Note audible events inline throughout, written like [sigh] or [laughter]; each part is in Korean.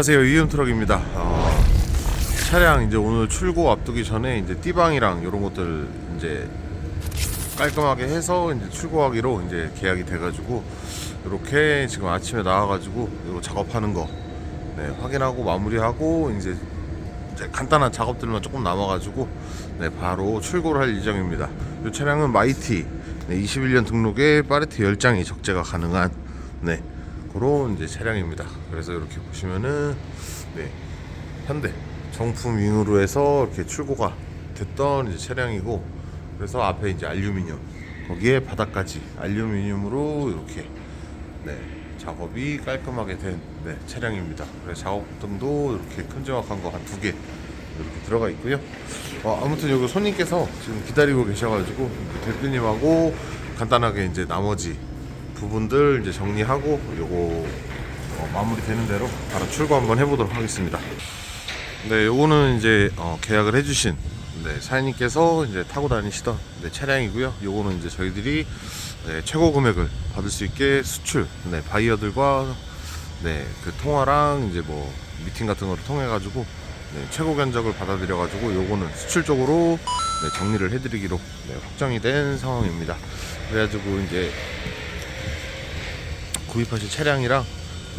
안녕하세요 이음 트럭입니다. 어, 차량 이제 오늘 출고 앞두기 전에 이제 띠방이랑 이런 것들 이제 깔끔하게 해서 이제 출고하기로 이제 계약이 돼가지고 이렇게 지금 아침에 나와가지고 이거 작업하는 거 네, 확인하고 마무리하고 이제 이제 간단한 작업들만 조금 남아가지고 네, 바로 출고를 할 예정입니다. 이 차량은 마이티 네, 21년 등록에 파레트 10장이 적재가 가능한 네, 그런 이제 차량입니다. 그래서 이렇게 보시면은 네, 현대 정품 윙으로 해서 이렇게 출고가 됐던 이제 차량이고 그래서 앞에 이제 알루미늄 거기에 바닥까지 알루미늄으로 이렇게 네, 작업이 깔끔하게 된 네, 차량입니다. 그래서 작업 등도 이렇게 큼지막한 거 한 두 개 이렇게 들어가 있고요. 어, 아무튼 여기 손님께서 지금 기다리고 계셔가지고 대표님하고 간단하게 이제 나머지 부분들 이제 정리하고 요거 어, 마무리되는 대로 바로 출고 한번 해보도록 하겠습니다. 네, 요거는 이제 어, 계약을 해주신 네, 사장님께서 이제 타고 다니시던 네, 차량이고요. 요거는 이제 저희들이 네, 최고 금액을 받을 수 있게 수출 네, 바이어들과 네, 그 통화랑 이제 뭐 미팅 같은 거를 통해 가지고 네, 최고 견적을 받아들여 가지고 요거는 수출적으로 네, 정리를 해드리기로 네, 확정이 된 상황입니다. 그래가지고 이제 구입하신 차량이랑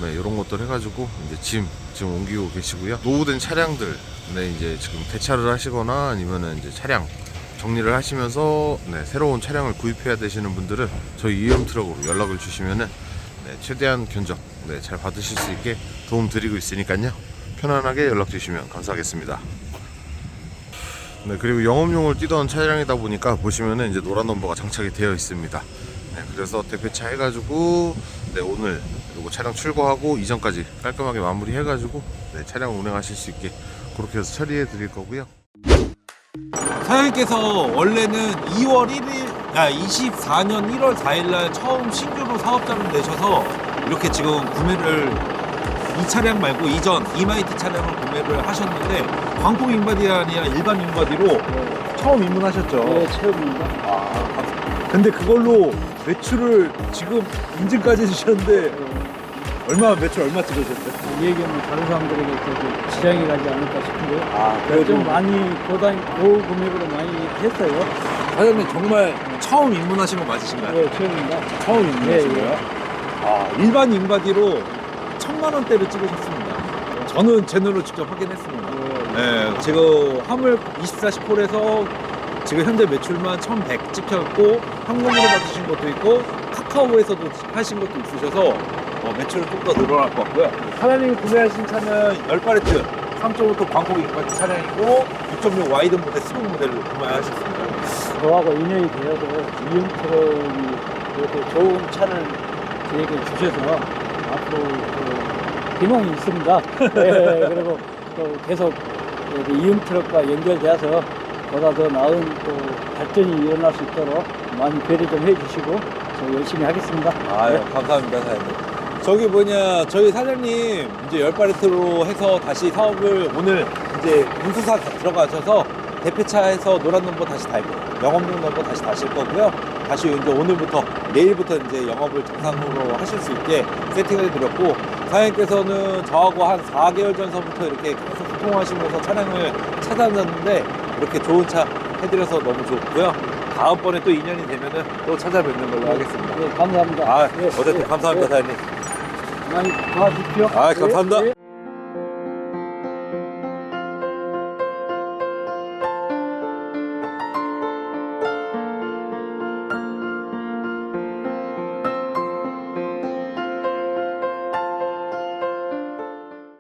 네, 이런 것들 해가지고 이제 짐 지금 옮기고 계시고요. 노후된 차량들 네 이제 지금 대차를 하시거나 아니면은 이제 차량 정리를 하시면서 네, 새로운 차량을 구입해야 되시는 분들은 저희 이엠 트럭으로 연락을 주시면은 네, 최대한 견적 네, 잘 받으실 수 있게 도움 드리고 있으니까요. 편안하게 연락 주시면 감사하겠습니다. 네, 그리고 영업용을 뛰던 차량이다 보니까 보시면은 이제 노란 넘버가 장착이 되어 있습니다. 네, 그래서 대표차 해가지고 네, 오늘 그리고 차량 출고하고 이전까지 깔끔하게 마무리 해가지고 네, 차량 운행하실 수 있게 그렇게 해서 처리해 드릴 거고요. 사장님께서 원래는 2월 1일, 아 24년 1월 4일날 처음 신규로 사업자를 내셔서 이렇게 지금 구매를 이 차량 말고 이전 이마이트 차량을 구매를 하셨는데 광고 인바디가 아니라 일반 인바디로 처음 입문하셨죠. 네, 체험입니다. 아, 근데 그걸로 매출을 지금 인증까지 해주셨는데 얼마 매출 얼마 찍으셨어요? 이 얘기는 다른 사람들에게 저기 지장이 가지 않을까 싶은데요. 아 좀 많이 고단 고 금액으로 많이 했어요. 사장님 정말 처음 입문하신 거 맞으신가요? 네, 체험입니다. 처음 입문하신 예, 예. 거예요? 아, 일반 인바디로 천만 원대를 찍으셨습니다. 저는 제 눈으로 직접 확인했습니다. 어, 네, 지금 화물 24시 콜에서 지금 현재 매출만 1100 찍혔고 현금으로 받으신 것도 있고 카카오에서도 하신 것도 있으셔서 어, 매출은 좀 더 늘어날 것 같고요. 사장님이 구매하신 차는 10파레트 3.5톤 광고 인바디 차량이고 6.6 와이드 모델 스몰 모델을 구매하셨습니다. 저하고 인연이 되어서 이음트럭이 이렇게 좋은 차를 저에게 주셔서 앞으로 그 희망이 있습니다. [laughs] 네, 그리고 또 계속 이렇게 이음트럭과 연결되어서 보다 더 나은 또 발전이 일어날 수 있도록 많이 배려 좀 해주시고 저 열심히 하겠습니다. 아유, 네. 감사합니다, 사장님. 저기 뭐냐, 저희 사장님 이제 열바레트로 해서 다시 사업을 오늘 이제 운수사 다 들어가셔서 대표차에서 노란 넘버 다시 달고 영업용 넘버 다시 다실 거고요. 다시 이제 오늘부터 내일부터 이제 영업을 정상으로 하실 수 있게 세팅을 해드렸고 사장님께서는 저하고 한 4개월 전서부터 이렇게 계속 소통하시면서 차량을 찾아놨는데 이렇게 좋은 차 해드려서 너무 좋고요. 다음번에 또 인연이 되면은 또 찾아뵙는 걸로 하겠습니다. 네, 감사합니다. 아, 네, 어쨌든 네, 감사합니다, 네, 사장님. 많이 도와주십시오. 아, 감사합니다. 네, 네.